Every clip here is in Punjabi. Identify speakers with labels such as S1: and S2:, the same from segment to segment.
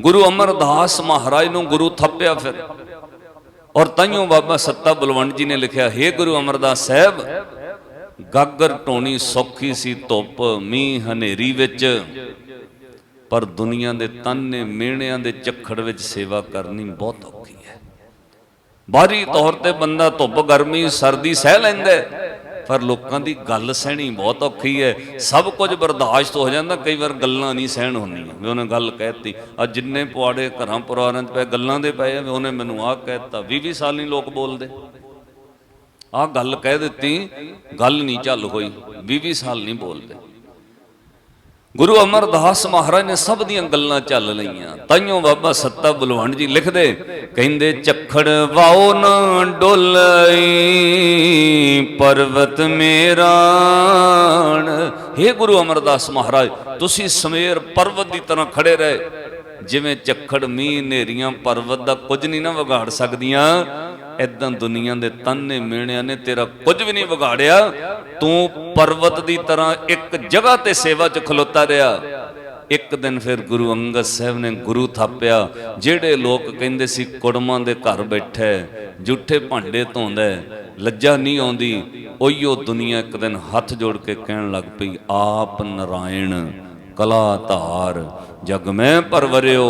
S1: ਗੁਰੂ ਅਮਰਦਾਸ ਮਹਾਰਾਜ ਨੂੰ ਗੁਰੂ ਥੱਪਿਆ ਫਿਰ। ਔਰ ਤਾਈਓ ਬਾਬਾ ਸੱਤਾ ਬਲਵੰਡ ਜੀ ਨੇ ਲਿਖਿਆ, ਹੈ ਗੁਰੂ ਅਮਰਦਾਸ ਸਾਹਿਬ, ਗਾਗਰ ਟੋਣੀ ਸੌਖੀ ਸੀ ਧੁੱਪ, ਮੀਂਹ ਹਨੇਰੀ ਵਿੱਚ, ਪਰ ਦੁਨੀਆ ਦੇ ਤਾਨੇ ਮਿਹਣਿਆਂ ਦੇ ਚੱਖੜ ਵਿੱਚ ਸੇਵਾ ਕਰਨੀ ਬਹੁਤ ਔਖੀ ਹੈ। ਬਾਹਰੀ ਤੌਰ ਤੇ ਬੰਦਾ ਧੁੱਪ, ਗਰਮੀ, ਸਰਦੀ ਸਹਿ ਲੈਂਦਾ ਪਰ ਲੋਕਾਂ ਦੀ ਗੱਲ ਸਹਿਣੀ ਬਹੁਤ ਔਖੀ ਹੈ। ਸਭ ਕੁਝ ਬਰਦਾਸ਼ਤ ਹੋ ਜਾਂਦਾ, ਕਈ ਵਾਰ ਗੱਲਾਂ ਨਹੀਂ ਸਹਿਣ ਹੁੰਦੀਆਂ। ਵੀ ਉਹਨੇ ਗੱਲ ਕਹਿਤੀ ਆ ਜਿੰਨੇ ਪੁਆੜੇ ਘਰਾਂ ਪਰਿਵਾਰਾਂ 'ਚ ਪਏ, ਗੱਲਾਂ ਦੇ ਪਏ ਆ। ਵੀ ਉਹਨੇ ਮੈਨੂੰ ਆਹ ਕਹਿਤਾ 20 20 ਸਾਲ ਨਹੀਂ ਲੋਕ ਬੋਲਦੇ। ਆਹ ਗੱਲ ਕਹਿ ਦਿੱਤੀ, ਗੱਲ ਨਹੀਂ ਚੱਲ ਹੋਈ। 20 20 ਸਾਲ ਨਹੀਂ ਬੋਲਦੇ। ਗੁਰੂ ਅਮਰਦਾਸ ਮਹਾਰਾਜ ਨੇ ਸਭ ਦੀਆਂ ਗੱਲਾਂ ਚੱਲ ਲਈਆਂ। ਤਾਈਓ ਬਾਬਾ ਸੱਤਾ ਬਲਵੰਡ ਜੀ ਲਿਖਦੇ, ਕਹਿੰਦੇ, ਚੱਖੜ ਵਾਓ ਨਾ ਡੋਲਈ ਪਰਵਤ ਮੇਰਾਣ हे ਗੁਰੂ ਅਮਰਦਾਸ ਮਹਾਰਾਜ, ਤੁਸੀਂ ਸਮੇਰ ਪਰਵਤ ਦੀ ਤਰ੍ਹਾਂ ਖੜੇ ਰਹੇ। ਜਿਵੇਂ ਚੱਖੜ ਮੀਂਹ ਨੇਰੀਆਂ ਪਰਵਤ ਦਾ ਕੁਝ ਨਹੀਂ ਨਾ ਵਿਗਾੜ ਸਕਦੀਆਂ ਐਦਾਂ ਦੁਨੀਆ ਦੇ ਤਾਨੇ ਮਿਹਣਿਆਂ ਨੇ ਤੇਰਾ ਕੁਝ ਵੀ ਨਹੀਂ ਵਿਗਾੜਿਆ। ਤੂੰ ਪਰਵਤ ਦੀ ਤਰ੍ਹਾਂ ਇੱਕ ਜਗ੍ਹਾ ਤੇ ਸੇਵਾ 'ਚ ਖਲੋਤਾ ਰਿਹਾ। ਇੱਕ ਦਿਨ ਫਿਰ ਗੁਰੂ ਅੰਗਦ ਸਾਹਿਬ ਨੇ ਗੁਰੂ ਥਾਪਿਆ ਜਿਹੜੇ ਲੋਕ ਕਹਿੰਦੇ ਸੀ ਕੁੜਮਾਂ ਦੇ ਘਰ ਬੈਠਾ ਹੈ, ਜੂਠੇ ਭਾਂਡੇ ਧੋਂਦਾ ਲੱਜਾ ਨਹੀਂ ਆਉਂਦੀ ਉਹੀਓ ਦੁਨੀਆ ਇੱਕ ਦਿਨ ਹੱਥ ਜੋੜ ਕੇ ਕਹਿਣ ਲੱਗ ਪਈ ਆਪ ਨਰਾਇਣ ਕਲਾ ਧਾਰ ਜਗ ਮੈਂ ਪਰਵਰਿਓ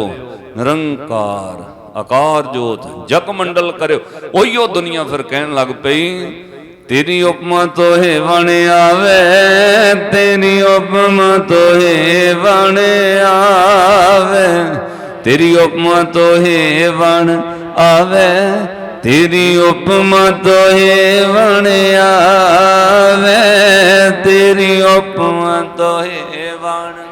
S1: ਨਿਰੰਕਾਰ ਆਕਾਰ ਜੋਤ ਜਗ ਮੰਡਲ ਕਰਿਓ। ਉਹੀਓ ਦੁਨੀਆ ਫਿਰ ਕਹਿਣ ਲੱਗ ਪਈ, ਤੇਰੀ ਉਪਮਾ ਤੋਹੇ ਵਣ ਆਵੇ, ਤੇਰੀ ਉਪਮਾ ਤੋਹੇ ਵਣ ਆਵੇ, ਤੇਰੀ ਉਪਮਾ ਤੋਹੇ ਵਣ ਆਵੇ, ਤੇਰੀ ਉਪਮਾ ਤੋਹੇ ਵਣ ਆਵੇ, ਤੇਰੀ ਉਪਮਾ ਤੋਹੇ ਵਣ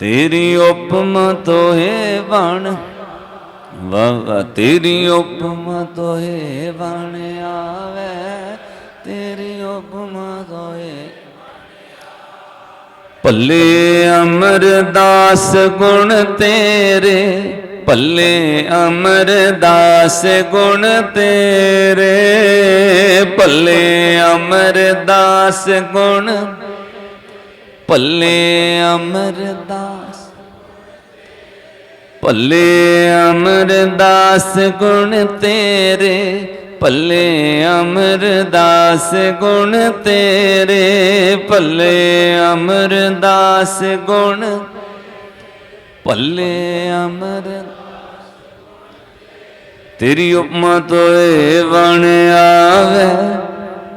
S1: ਤੇਰੀ ਉਪਮਾ ਤੋਹੇ ਵਣ ਵਾਹ ਤੇਰੀ ਉਪਮਾ ਤੋਹੇ ਬਣ ਆਵੇ ਤੇਰੀ ਉਪਮਾ ਤੋਹੇ ਭੱਲੇ ਅਮਰਦਾਸ ਗੁਣ ਤੇਰੇ ਭੱਲੇ ਅਮਰਦਾਸ ਗੁਣ ਤੇਰੇ ਭੱਲੇ ਅਮਰਦਾਸ ਗੁਣ ਭੱਲੇ ਅਮਰਦਾਸ ਭੱਲੇ ਅਮਰਦਾਸ ਗੁਣ ਤੇਰੇ, ਭੱਲੇ ਅਮਰਦਾਸ ਗੁਣ ਤੇਰੇ, ਭੱਲੇ ਅਮਰਦਾਸ ਗੁਣ, ਭੱਲੇ ਅਮਰ ਤੇਰੀ ਉਪਮਾ ਤੋਏ ਬਣ ਆਵੇ,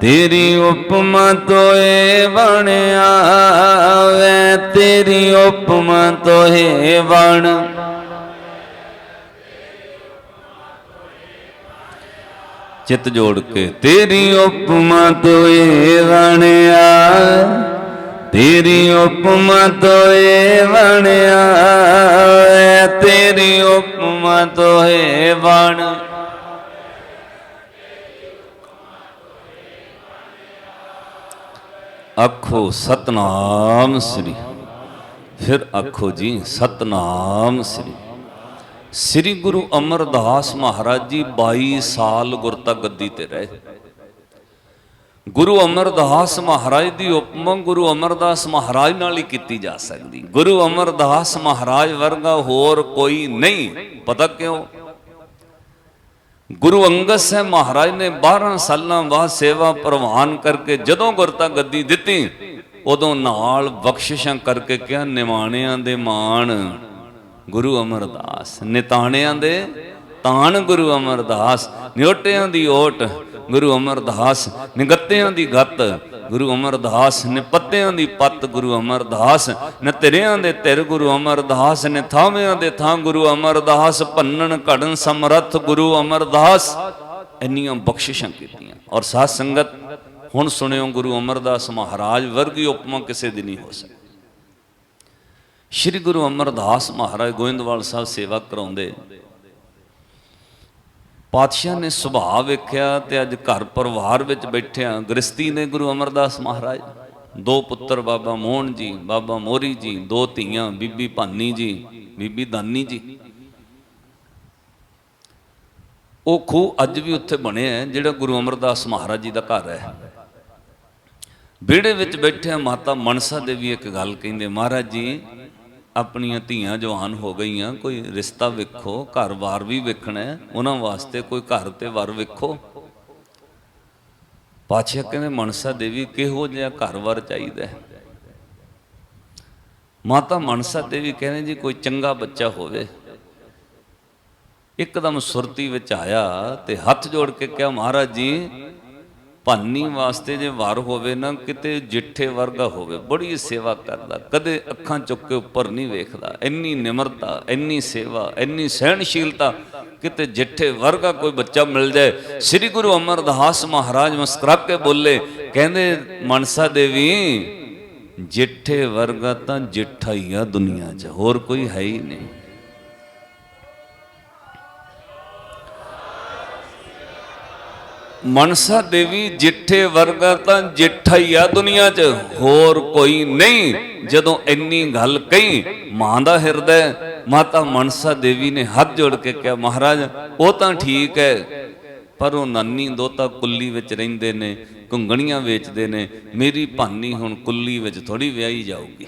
S1: ਤੇਰੀ ਉਪਮਾ ਤੋਏ ਬਣ ਆਵੇ, ਤੇਰੀ ਉਪਮਾ ਤੋਏ ਬਣ ਚਿੱਤ ਜੋੜ ਕੇ, ਤੇਰੀ ਉਪਮਾ ਤੋਏ ਬਣਿਆ ਤੇਰੀ ਉਪਮਾ ਤੋਏ ਬਣਿਆ ਤੇਰੀ ਉਪਮਾ ਤੋਏ ਵਣ। ਆਖੋ ਸਤਨਾਮ ਸ੍ਰੀ, ਫਿਰ ਆਖੋ ਜੀ ਸਤਨਾਮ ਸ੍ਰੀ। ਸ੍ਰੀ ਗੁਰੂ ਅਮਰਦਾਸ ਮਹਾਰਾਜ ਜੀ 22 ਸਾਲ ਗੁਰਤਾ ਗੱਦੀ ਤੇ ਰਹੇ। ਗੁਰੂ ਅਮਰਦਾਸ ਮਹਾਰਾਜ ਦੀ ਉਪਮਾ ਗੁਰੂ ਅਮਰਦਾਸ ਮਹਾਰਾਜ ਨਾਲ ਹੀ ਕੀਤੀ ਜਾ ਸਕਦੀ। ਗੁਰੂ ਅਮਰਦਾਸ ਮਹਾਰਾਜ ਵਰਗਾ ਹੋਰ ਕੋਈ ਨਹੀਂ, ਪਤਾ ਕਿਉਂ? ਗੁਰੂ ਅੰਗਦ ਸਾਹਿਬ ਮਹਾਰਾਜ ਨੇ 12 ਸਾਲਾਂ ਬਾਅਦ ਸੇਵਾ ਪ੍ਰਵਾਨ ਕਰਕੇ ਜਦੋਂ ਗੁਰਤਾ ਗੱਦੀ ਦਿੱਤੀ, ਉਦੋਂ ਨਾਲ ਬਖਸ਼ਿਸ਼ਾਂ ਕਰਕੇ ਕਿਹਾ ਨਿਵਾਣਿਆਂ ਦੇ ਮਾਣ। ਗੁਰੂ ਅਮਰਦਾਸ। ਨਿਤਾਣਿਆਂ ਦੇ ਤਾਣ ਗੁਰੂ ਅਮਰਦਾਸ। ਨਿਓਟਿਆਂ ਦੀ ਓਟ ਗੁਰੂ ਅਮਰਦਾਸ। ਨਿਗੱਤਿਆਂ ਦੀ ਗੱਤ ਗੁਰੂ ਅਮਰਦਾਸ। ਨਿਪੱਤਿਆਂ ਦੀ ਪੱਤ ਗੁਰੂ ਅਮਰਦਾਸ। ਨਤਰਿਆਂ ਦੇ ਤਿਰ ਗੁਰੂ ਅਮਰਦਾਸ। ਨੇ ਥਾਵਿਆਂ ਦੇ ਥਾਂ ਗੁਰੂ ਅਮਰਦਾਸ। ਭੰਨਣ, ਘੜਨ, ਸਮਰੱਥ ਗੁਰੂ ਅਮਰਦਾਸ। ਇੰਨੀਆਂ ਬਖਸ਼ਿਸ਼ਾਂ ਕੀਤੀਆਂ। ਔਰ ਸਾਧ ਸੰਗਤ, ਹੁਣ ਸੁਣਿਓ ਗੁਰੂ ਅਮਰਦਾਸ ਮਹਾਰਾਜ ਵਰਗੀ ਉਪਮਾ ਕਿਸੇ ਦੀ ਨਹੀਂ ਹੋ ਸਕਦੀ। ਸ਼੍ਰੀ ਗੁਰੂ ਅਮਰਦਾਸ ਮਹਾਰਾਜ ਗੋਇੰਦਵਾਲ ਸਾਹਿਬ ਸੇਵਾ ਕਰਾਉਂਦੇ। ਪਾਤਸ਼ਾਹ ਨੇ ਸੁਭਾਅ ਵੇਖਿਆ ਤੇ ਅੱਜ ਘਰ ਪਰਿਵਾਰ ਵਿੱਚ ਬੈਠਿਆ ਗ੍ਰਸਤੀ ਨੇ ਗੁਰੂ ਅਮਰਦਾਸ ਮਹਾਰਾਜ। ਦੋ ਪੁੱਤਰ ਬਾਬਾ ਮੋਹਨ ਜੀ, ਬਾਬਾ ਮੋਰੀ ਜੀ, ਦੋ ਧੀਆਂ, ਬੀਬੀ ਭਾਨੀ ਜੀ, ਬੀਬੀ ਦਾਨੀ ਜੀ। ਉਹ ਖੂਹ ਅੱਜ ਵੀ ਉੱਥੇ ਬਣਿਆ ਹੈ ਜਿਹੜਾ ਗੁਰੂ ਅਮਰਦਾਸ ਮਹਾਰਾਜ ਜੀ ਦਾ ਘਰ ਹੈ। ਵਿਹੜੇ ਵਿੱਚ ਬੈਠਿਆ ਮਾਤਾ ਮਨਸਾ ਦੇਵੀ ਇੱਕ ਗੱਲ ਕਹਿੰਦੇ, ਮਹਾਰਾਜ ਜੀ ਆਪਣੀਆਂ ਧੀਆਂ ਜਵਾਨ ਹੋ ਗਈਆਂ, ਕੋਈ ਰਿਸ਼ਤਾ ਵੇਖੋ, ਘਰ ਵਾਰ ਵੀ ਵੇਖਣਾ ਉਹਨਾਂ ਵਾਸਤੇ ਕੋਈ ਘਰ ਤੇ ਵਰ ਵੇਖੋ। ਪਾਛੇ ਕਹਿੰਦੇ, ਮਨਸਾ ਦੇਵੀ ਕਿਹੋ ਜਿਹਾ ਘਰ ਵਾਰ ਚਾਹੀਦਾ ਮਾਤਾ ਮਨਸਾ ਦੇਵੀ ਕਹਿੰਦੇ, ਜੀ ਕੋਈ ਚੰਗਾ ਬੱਚਾ ਹੋਵੇ। ਇੱਕਦਮ ਸੁਰਤੀ ਵਿੱਚ ਆਇਆ ਤੇ ਹੱਥ ਜੋੜ ਕੇ ਕਿਹਾ, ਮਹਾਰਾਜ ਜੀ ਭਾਨੀ ਵਾਸਤੇ ਜੇ ਵਾਰ ਹੋਵੇ ਨਾ, ਕਿਤੇ ਜਿੱਠੇ ਵਰਗਾ ਹੋਵੇ, ਬੜੀ ਸੇਵਾ ਕਰਦਾ, ਕਦੇ ਅੱਖਾਂ ਚੁੱਕ ਕੇ ਉੱਪਰ ਨਹੀਂ ਵੇਖਦਾ, ਇੰਨੀ ਨਿਮਰਤਾ, ਇੰਨੀ ਸੇਵਾ, ਇੰਨੀ ਸਹਿਣਸ਼ੀਲਤਾ, ਕਿਤੇ ਜਿੱਠੇ ਵਰਗਾ ਕੋਈ ਬੱਚਾ ਮਿਲ ਜਾਏ, ਸ੍ਰੀ ਗੁਰੂ ਅਮਰਦਾਸ ਮਹਾਰਾਜ ਮੁਸਕਰਾ ਕੇ ਬੋਲੇ, ਕਹਿੰਦੇ, ਮਨਸਾ ਦੇਵੀ, ਜਿੱਠੇ ਵਰਗਾ ਤਾਂ ਜਿੱਠਾ ਹੀ ਆ ਦੁਨੀਆ 'ਚ, ਹੋਰ ਕੋਈ ਹੈ ਹੀ ਨਹੀਂ। ਮਨਸਾ ਦੇਵੀ ਜਿੱਠੇ ਵਰਗਾ ਤਾਂ ਜਿੱਠਾ ਹੀ ਆ ਦੁਨੀਆ 'ਚ, ਹੋਰ ਕੋਈ ਨਹੀਂ। ਜਦੋਂ ਇੰਨੀ ਗੱਲ ਕਹੀ, ਮਾਂ ਦਾ ਹਿਰਦੈ, ਮਾਤਾ ਮਨਸਾ ਦੇਵੀ ਨੇ ਹੱਥ ਜੋੜ ਕੇ ਕਿਹਾ, ਮਹਾਰਾਜ, ਉਹ ਤਾਂ ਠੀਕ ਹੈ, ਪਰ ਉਹ ਨਾਨੀ ਦੋਤਾ ਕੁੱਲੀ ਵਿੱਚ ਰਹਿੰਦੇ ਨੇ, ਘੁੰਗਣੀਆਂ ਵੇਚਦੇ ਨੇ, ਮੇਰੀ ਭਾਨੀ ਹੁਣ ਕੁੱਲੀ ਵਿੱਚ ਥੋੜੀ ਵਿਆਹੀ ਜਾਊਗੀ।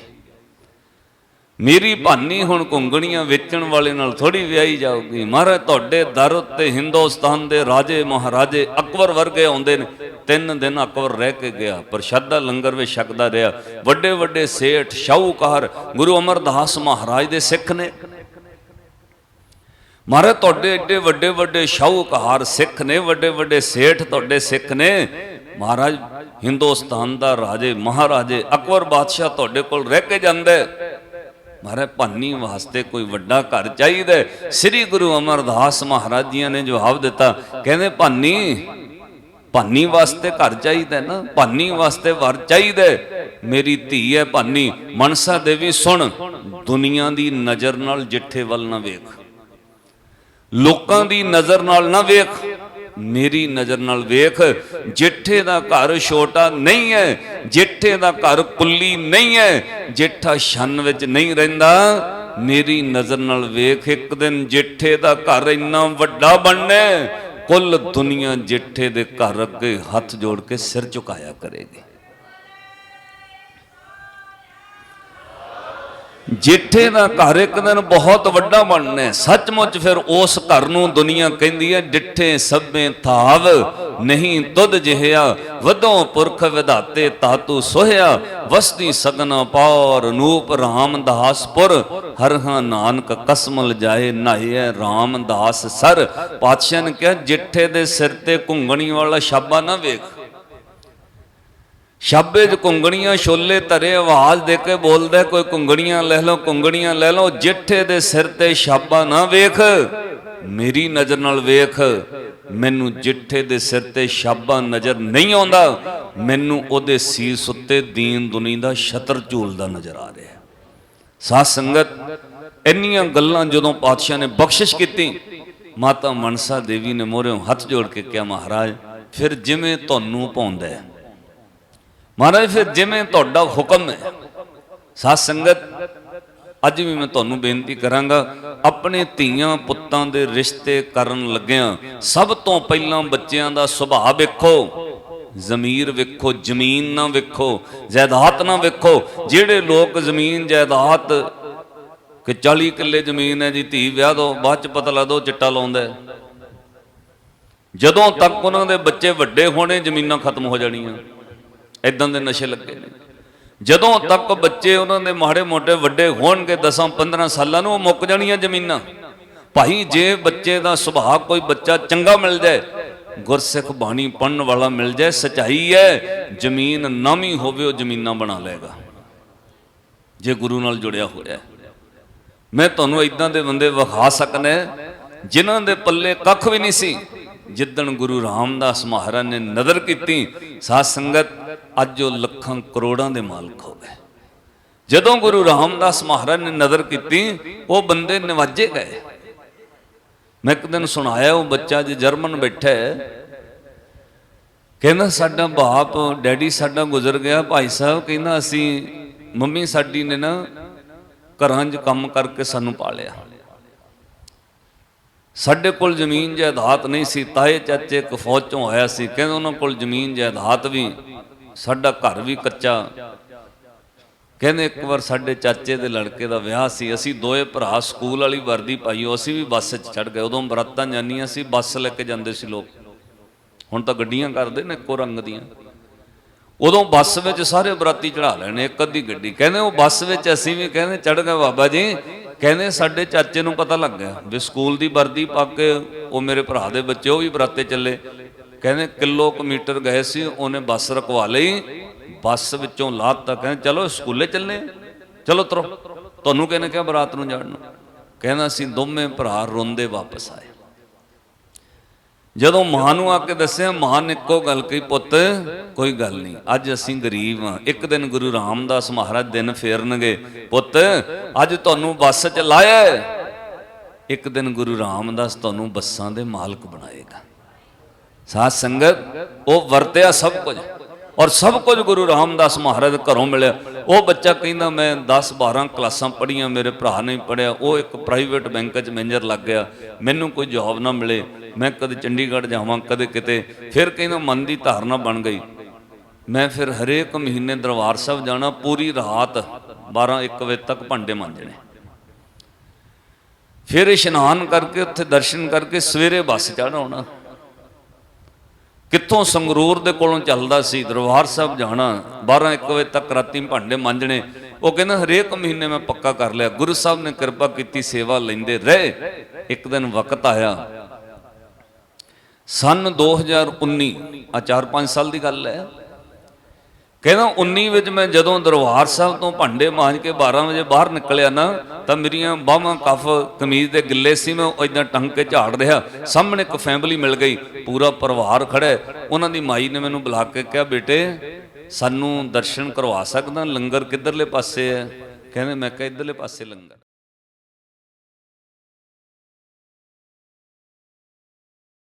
S1: ਮੇਰੀ ਭਾਨੀ ਹੁਣ ਘੁੰਗਣੀਆਂ ਵੇਚਣ ਵਾਲੇ ਨਾਲ ਥੋੜੀ ਵਿਆਹੀ ਜਾਊਗੀ। ਮਹਾਰਾਜ, ਤੁਹਾਡੇ ਦਰ ਉੱਤੇ ਹਿੰਦੁਸਤਾਨ ਦੇ ਰਾਜੇ ਮਹਾਰਾਜੇ ਅਕਬਰ ਵਰਗੇ ਆਉਂਦੇ ਨੇ। ਤਿੰਨ ਦਿਨ ਅਕਬਰ ਰਹਿ ਕੇ ਗਿਆ, ਪ੍ਰਸ਼ਾਦਾ ਲੰਗਰ ਵਿੱਚ ਛਕਦਾ ਰਿਹਾ। ਵੱਡੇ ਵੱਡੇ ਸੇਠ, ਸ਼ਾਹੂਕਾਰ, ਗੁਰੂ ਅਮਰਦਾਸ ਮਹਾਰਾਜ ਦੇ ਸਿੱਖ ਨੇ। ਮਹਾਰਾਜ, ਤੁਹਾਡੇ ਏਡੇ ਵੱਡੇ ਵੱਡੇ ਸ਼ਾਹੂਕਾਰ ਸਿੱਖ ਨੇ ਵੱਡੇ ਵੱਡੇ ਸੇਠ ਤੁਹਾਡੇ ਸਿੱਖ ਨੇ। ਮਹਾਰਾਜ, ਹਿੰਦੁਸਤਾਨ ਦਾ ਰਾਜੇ, ਮਹਾਰਾਜੇ ਅਕਬਰ ਬਾਦਸ਼ਾਹ ਤੁਹਾਡੇ ਕੋਲ ਰਹਿ ਕੇ ਜਾਂਦਾ ਹੈ। ਮਹਾਰਾਜ ਭਾਨੀ ਵਾਸਤੇ ਕੋਈ ਵੱਡਾ ਘਰ ਚਾਹੀਦਾ ਸ੍ਰੀ ਗੁਰੂ ਅਮਰਦਾਸ ਮਹਾਰਾਜ ਜੀਆਂ ਨੇ ਜਵਾਬ ਦਿੱਤਾ, ਕਹਿੰਦੇ, ਭਾਨੀ ਭਾਨੀ ਵਾਸਤੇ ਘਰ ਚਾਹੀਦਾ ਨਾ, ਭਾਨੀ ਵਾਸਤੇ ਵਰ ਚਾਹੀਦਾ ਮੇਰੀ ਧੀ ਹੈ ਭਾਨੀ, ਮਨਸਾ ਦੇਵੀ, ਸੁਣ, ਦੁਨੀਆ ਦੀ ਨਜ਼ਰ ਨਾਲ ਜਿੱਠੇ ਵੱਲ ਨਾ ਵੇਖ। ਲੋਕਾਂ ਦੀ ਨਜ਼ਰ ਨਾਲ ਨਾ ਵੇਖ। ਮੇਰੀ ਨਜ਼ਰ ਨਾਲ ਵੇਖ, ਜਿੱਠੇ ਦਾ ਘਰ ਛੋਟਾ ਨਹੀਂ ਹੈ, ਜਿੱਠੇ ਦਾ ਘਰ ਕੁੱਲੀ ਨਹੀਂ ਹੈ, ਜਿੱਠਾ ਛੰਨ ਵਿੱਚ ਨਹੀਂ ਰਹਿੰਦਾ। ਮੇਰੀ ਨਜ਼ਰ ਨਾਲ ਵੇਖ, ਇੱਕ ਦਿਨ ਜਿੱਠੇ ਦਾ ਘਰ ਇੰਨਾ ਵੱਡਾ ਬਣਨਾ ਕੁੱਲ ਦੁਨੀਆ ਜਿੱਠੇ ਦੇ ਘਰ ਅੱਗੇ ਹੱਥ ਜੋੜ ਕੇ ਸਿਰ ਝੁਕਾਇਆ ਕਰੇਗੀ। ਜੇਠੇ ਦਾ ਘਰ ਇੱਕ ਦਿਨ ਬਹੁਤ ਵੱਡਾ ਬਣਨਾ ਹੈ। ਸੱਚਮੁੱਚ ਫਿਰ ਉਸ ਘਰ ਨੂੰ ਦੁਨੀਆ ਕਹਿੰਦੀ ਹੈ ਡਿੱਠੇ ਸਭੇ ਥਾਵ ਨਹੀਂ ਤੁਧ ਜਿਹਿਆ, ਵਧੋਂ ਪੁਰਖ ਵਿਧਾਤੇ ਤਾਤੂ ਸੋਹਿਆ ਵਸਦੀ ਸਗਨਾ ਪੌਰ ਨੂਪ ਰਾਮਦਾਸਪੁਰ ਹਰਹਾ ਨਾਨਕ ਕਸਮਲ ਜਾਏ ਨਾਹਿਐ ਰਾਮਦਾਸ ਸਰ। ਪਾਤਸ਼ਾਹ ਨੇ ਕਿਹਾ ਜਿੱਠੇ ਦੇ ਸਿਰ ਤੇ ਘੁੰਗਣੀ ਵਾਲਾ ਸ਼ਾਬਾ ਨਾ ਵੇਖ। ਸ਼ਾਬੇ 'ਚ ਕੁੰਗਣੀਆਂ ਛੋਲੇ ਧਰੇ, ਆਵਾਜ਼ ਦੇ ਕੇ ਬੋਲਦਾ, ਕੋਈ ਕੁੰਗਣੀਆਂ ਲੈ ਲਓ ਕੁੰਗਣੀਆਂ ਲੈ ਲਓ, ਜਿੱਠੇ ਦੇ ਸਿਰ ਤੇ ਸ਼ਾਬਾ ਨਾ ਵੇਖ। ਮੇਰੀ ਨਜ਼ਰ ਨਾਲ ਵੇਖ। ਮੈਨੂੰ ਜਿੱਠੇ ਦੇ ਸਿਰ ਤੇ ਸ਼ਾਬਾ ਨਜ਼ਰ ਨਹੀਂ ਆਉਂਦਾ। ਮੈਨੂੰ ਉਹਦੇ ਸੀਸ ਉੱਤੇ ਦੀਨ ਦੁਨੀ ਦਾ ਛਤਰ ਝੂਲਦਾ ਨਜ਼ਰ ਆ ਰਿਹਾ। ਸਾਧ ਸੰਗਤ, ਇੰਨੀਆਂ ਗੱਲਾਂ ਜਦੋਂ ਪਾਤਸ਼ਾਹ ਨੇ ਬਖਸ਼ਿਸ਼ ਕੀਤੀ, ਮਾਤਾ ਮਨਸਾ ਦੇਵੀ ਨੇ ਮੋਹਰਿਓਂ ਹੱਥ ਜੋੜ ਕੇ ਕਿਹਾ, ਮਹਾਰਾਜ, ਫਿਰ ਜਿਵੇਂ ਤੁਹਾਨੂੰ ਪਾਉਂਦਾ ਹੈ ਮਹਾਰਾਜ, ਫਿਰ ਜਿਵੇਂ ਤੁਹਾਡਾ ਹੁਕਮ ਹੈ, ਸਾਧ ਸੰਗਤ, ਅੱਜ ਵੀ ਮੈਂ ਤੁਹਾਨੂੰ ਬੇਨਤੀ ਕਰਾਂਗਾ, ਆਪਣੇ ਧੀਆਂ ਪੁੱਤਾਂ ਦੇ ਰਿਸ਼ਤੇ ਕਰਨ ਲੱਗਿਆਂ, ਸਭ ਤੋਂ ਪਹਿਲਾਂ ਬੱਚਿਆਂ ਦਾ ਸੁਭਾਅ ਵੇਖੋ, ਜ਼ਮੀਰ ਵੇਖੋ, ਜ਼ਮੀਨ ਨਾ ਵੇਖੋ, ਜਾਇਦਾਦ ਨਾ ਵੇਖੋ, ਜਿਹੜੇ ਲੋਕ ਜ਼ਮੀਨ, ਜਾਇਦਾਦ, ਕਿ 40 ਕਿੱਲੇ ਜ਼ਮੀਨ ਹੈ ਜੀ, ਧੀ ਵਿਆਹ ਦੋ, ਬਾਅਦ ਚ ਪਤਾ ਲੱਗਦਾ ਉਹ ਚਿੱਟਾ ਲਾਉਂਦਾ ਜਦੋਂ ਤੱਕ ਉਹਨਾਂ ਦੇ ਬੱਚੇ ਵੱਡੇ ਹੋਣੇ, ਜ਼ਮੀਨਾਂ ਖਤਮ ਹੋ ਜਾਣੀਆਂ। ਇਦਾਂ ਦੇ ਨਸ਼ੇ ਲੱਗੇ। ਨੇ ਜਦੋਂ ਤੱਕ ਬੱਚੇ ਉਹਨਾਂ ਦੇ ਮਾੜੇ ਮੋਟੇ ਵੱਡੇ ਹੋਣਗੇ 10 15 ਸਾਲਾਂ ਨੂੰ ਉਹ ਮੁੱਕ ਜਾਣੀਆਂ ਜ਼ਮੀਨਾਂ। ਭਾਈ, ਜੇ ਬੱਚੇ ਦਾ ਸੁਭਾਅ ਕੋਈ ਬੱਚਾ ਚੰਗਾ ਮਿਲ ਜਾਏ, ਗੁਰਸਿੱਖ ਬਾਣੀ ਪੜਨ ਵਾਲਾ ਮਿਲ ਜਾਏ, ਸਚਾਈ ਹੈ, ਜ਼ਮੀਨ ਨਾਮੀ ਹੋਵੇ, ਉਹ ਜ਼ਮੀਨਾਂ ਬਣਾ ਲਏਗਾ। ਜੇ ਗੁਰੂ ਨਾਲ ਜੁੜਿਆ ਹੋਇਆ ਮੈਂ ਤੁਹਾਨੂੰ ਇਦਾਂ ਦੇ ਬੰਦੇ ਵਿਖਾ ਸਕਦਾ ਜਿਨ੍ਹਾਂ ਦੇ ਪੱਲੇ ਕੱਖ ਵੀ ਨਹੀਂ ਸੀ। ਜਿੱਦਣ ਗੁਰੂ ਰਾਮਦਾਸ ਮਹਾਰਾਜ ਨੇ ਨਜ਼ਰ ਕੀਤੀ, ਸਾਧ ਸੰਗਤ ਅੱਜ ਉਹ ਲੱਖਾਂ ਕਰੋੜਾਂ ਦੇ ਮਾਲਕ ਹੋ ਗਏ। ਜਦੋਂ ਗੁਰੂ ਰਾਮਦਾਸ ਮਹਾਰਾਜ ਨੇ ਨਜ਼ਰ ਕੀਤੀ, ਉਹ ਬੰਦੇ ਨਿਵਾਜੇ ਗਏ। ਮੈਂ ਇੱਕ ਦਿਨ ਸੁਣਾਇਆ, ਉਹ ਬੱਚਾ ਜੇ ਜਰਮਨ ਬੈਠਾ ਹੈ। ਕਹਿੰਦਾ, ਸਾਡਾ ਬਾਪ, ਡੈਡੀ ਸਾਡਾ ਗੁਜ਼ਰ ਗਿਆ, ਭਾਈ ਸਾਹਿਬ, ਕਹਿੰਦਾ, ਅਸੀਂ, ਮੰਮੀ ਸਾਡੀ ਨੇ ਨਾ ਘਰਾਂ 'ਚ ਕੰਮ ਕਰਕੇ ਸਾਨੂੰ ਪਾਲਿਆ। ਸਾਡੇ ਕੋਲ ਜ਼ਮੀਨ ਜਾਇਦਾਦ ਨਹੀਂ ਸੀ, ਤਾਏ ਚਾਚੇ ਇੱਕ ਫੌਜ ਚੋਂ ਆਇਆ ਸੀ, ਕਹਿੰਦੇ, ਉਹਨਾਂ ਕੋਲ ਜ਼ਮੀਨ ਜਾਇਦਾਦ ਵੀ ਸਾਡਾ ਘਰ ਵੀ ਕੱਚਾ। ਕਹਿੰਦੇ ਇੱਕ ਵਾਰ ਸਾਡੇ ਚਾਚੇ ਦੇ ਲੜਕੇ ਦਾ ਵਿਆਹ ਸੀ, ਅਸੀਂ ਦੋਏ ਭਰਾ ਸਕੂਲ ਵਾਲੀ ਵਰਦੀ ਪਾਈ ਅਸੀਂ ਵੀ ਬੱਸ 'ਚ ਚੜ ਗਏ। ਉਦੋਂ ਬਰਾਤਾਂ ਜਾਨੀਆਂ ਸੀ, ਬੱਸ ਲੈ ਕੇ ਜਾਂਦੇ ਸੀ ਲੋਕ। ਹੁਣ ਤਾਂ ਗੱਡੀਆਂ ਕਰਦੇ ਨੇ ਇੱਕੋ ਰੰਗ ਦੀਆਂ। ਉਦੋਂ ਬੱਸ ਵਿੱਚ ਸਾਰੇ ਬਰਾਤੀ ਚੜਾ ਲੈਣੇ, ਇੱਕ ਅੱਧੀ ਗੱਡੀ। ਕਹਿੰਦੇ ਉਹ ਬੱਸ ਵਿੱਚ ਅਸੀਂ ਵੀ ਕਹਿੰਦੇ ਚੜ ਗਏ ਬਾਬਾ ਜੀ। ਕਹਿੰਦੇ ਸਾਡੇ ਚਾਚੇ ਨੂੰ ਪਤਾ ਲੱਗ ਗਿਆ ਵੀ ਸਕੂਲ ਦੀ ਵਰਦੀ ਪਾ ਕੇ ਉਹ ਮੇਰੇ ਭਰਾ ਦੇ ਬੱਚੇ, ਉਹ ਵੀ ਬਰਾਤੇ ਚੱਲੇ। ਕਹਿੰਦੇ ਕਿਲੋ ਕੁ ਗਏ ਸੀ, ਉਹਨੇ ਬੱਸ ਰਕਵਾ ਲਈ। ਬੱਸ ਵਿੱਚੋਂ ਲਾਤਾ ਕਹਿੰਦੇ, ਚਲੋ ਸਕੂਲੇ ਚੱਲੇ ਚਲੋ ਤਰੋ। ਤੁਹਾਨੂੰ ਕਹਿੰਨੇ ਕਿਹਾ ਬਰਾਤ ਨੂੰ ਜਾਣ ਨੂੰ? ਕਹਿੰਦਾ, ਅਸੀਂ ਦੋਵੇਂ ਭਰਾ ਰੋਂਦੇ ਵਾਪਸ ਆਏ। ਜਦੋਂ ਮਾਂ ਨੂੰ ਆ ਕੇ ਦੱਸਿਆ, ਮਾਂ ਨੇ ਇੱਕੋ ਗੱਲ ਕਹੀ, ਪੁੱਤ, ਕੋਈ ਗੱਲ ਨਹੀਂ। ਅੱਜ ਅਸੀਂ ਗਰੀਬ ਹਾਂ ਇੱਕ ਦਿਨ ਗੁਰੂ ਰਾਮਦਾਸ ਮਹਾਰਾਜ ਦਿਨ ਫੇਰਨਗੇ। ਪੁੱਤ, ਅੱਜ ਤੁਹਾਨੂੰ ਬੱਸ 'ਚ ਲਾਇਆ ਇੱਕ ਦਿਨ ਗੁਰੂ ਰਾਮਦਾਸ ਤੁਹਾਨੂੰ ਬੱਸਾਂ ਦੇ ਮਾਲਕ ਬਣਾਏਗਾ। ਸਾਧ ਸੰਗਤ, ਉਹ ਵਰਤਿਆ ਸਭ ਕੁਝ। ਔਰ ਸਭ ਕੁਝ ਗੁਰੂ ਰਾਮਦਾਸ ਮਹਾਰਾਜ ਘਰੋਂ ਮਿਲਿਆ। ਉਹ ਬੱਚਾ ਕਹਿੰਦਾ, ਮੈਂ 10 12 ਕਲਾਸਾਂ ਪੜ੍ਹੀਆਂ, ਮੇਰੇ ਭਰਾ ਨੇ ਪੜ੍ਹਿਆ। ਉਹ ਇੱਕ ਪ੍ਰਾਈਵੇਟ ਬੈਂਕ 'ਚ ਮੈਨੇਜਰ ਲੱਗ ਗਿਆ। ਮੈਨੂੰ ਕੋਈ ਜੌਬ ਨਾ ਮਿਲੇ। ਮੈਂ ਕਦੇ ਚੰਡੀਗੜ੍ਹ ਜਾਵਾਂ, ਕਦੇ ਕਿਤੇ। ਫਿਰ ਕਹਿੰਦਾ, ਮਨ ਦੀ ਧਾਰਨਾ ਬਣ ਗਈ। ਮੈਂ ਫਿਰ ਹਰੇਕ ਮਹੀਨੇ ਦਰਬਾਰ ਸਾਹਿਬ ਜਾਣਾ, ਪੂਰੀ ਰਾਤ 12 1 ਵਜੇ ਤੱਕ ਭਾਂਡੇ ਮਾਂਜਣੇ। ਫਿਰ ਇਸ਼ਨਾਨ ਕਰਕੇ, ਉੱਥੇ ਦਰਸ਼ਨ ਕਰਕੇ ਸਵੇਰੇ ਬੱਸ ਚੜ੍ਹਾਉਣਾ। ਕਿੱਥੋਂ ਸੰਗਰੂਰ ਦੇ ਕੋਲੋਂ ਚੱਲਦਾ ਸੀ? ਦਰਬਾਰ ਸਾਹਿਬ ਜਾਣਾ। 12 1 ਵਜੇ ਤੱਕ ਰਾਤੀ ਭਾਂਡੇ ਮਾਂਜਣੇ। ਉਹ ਕਹਿੰਦਾ, ਹਰੇਕ ਮਹੀਨੇ ਮੈਂ ਪੱਕਾ ਕਰ ਲਿਆ। ਗੁਰੂ ਸਾਹਿਬ ਨੇ ਕਿਰਪਾ ਕੀਤੀ, ਸੇਵਾ ਲੈਂਦੇ ਰਹੇ। ਇੱਕ ਦਿਨ ਵਕਤ ਆਇਆ। ਸਨ 2019 ਆ 4-5 ਸਾਲ ਦੀ ਗੱਲ ਹੈ। ਕਹਿੰਦਾ 19 ਵਿੱਚ ਮੈਂ ਜਦੋਂ ਦਰਬਾਰ ਸਾਹਿਬ ਤੋਂ ਭਾਂਡੇ ਮਾਂਜ ਕੇ 12 ਵਜੇ ਬਾਹਰ ਨਿਕਲਿਆ ਨਾ, ਤਾਂ ਮੇਰੀਆਂ ਬਾਹਾਂ ਕਫ ਕਮੀਜ਼ ਦੇ ਗਿੱਲੇ ਸੀ, ਮੈਂ ਇਦਾਂ ਟੰਗ ਕੇ ਝਾੜ ਰਿਹਾ। ਸਾਹਮਣੇ ਇੱਕ ਫੈਮਿਲੀ ਮਿਲ ਗਈ, ਪੂਰਾ ਪਰਿਵਾਰ ਖੜਾ ਉਹਨਾਂ ਦੀ ਮਾਈ ਨੇ ਮੈਨੂੰ ਬੁਲਾ ਕੇ ਕਿਹਾ, ਬੇਟੇ, ਸਾਨੂੰ ਦਰਸ਼ਨ ਕਰਵਾ ਸਕਦਾ, ਲੰਗਰ ਕਿੱਧਰਲੇ ਪਾਸੇ ਹੈ? ਕਹਿੰਦੇ, ਮੈਂ ਕਿਹਾ, ਇੱਧਰਲੇ ਪਾਸੇ ਲੰਗਰ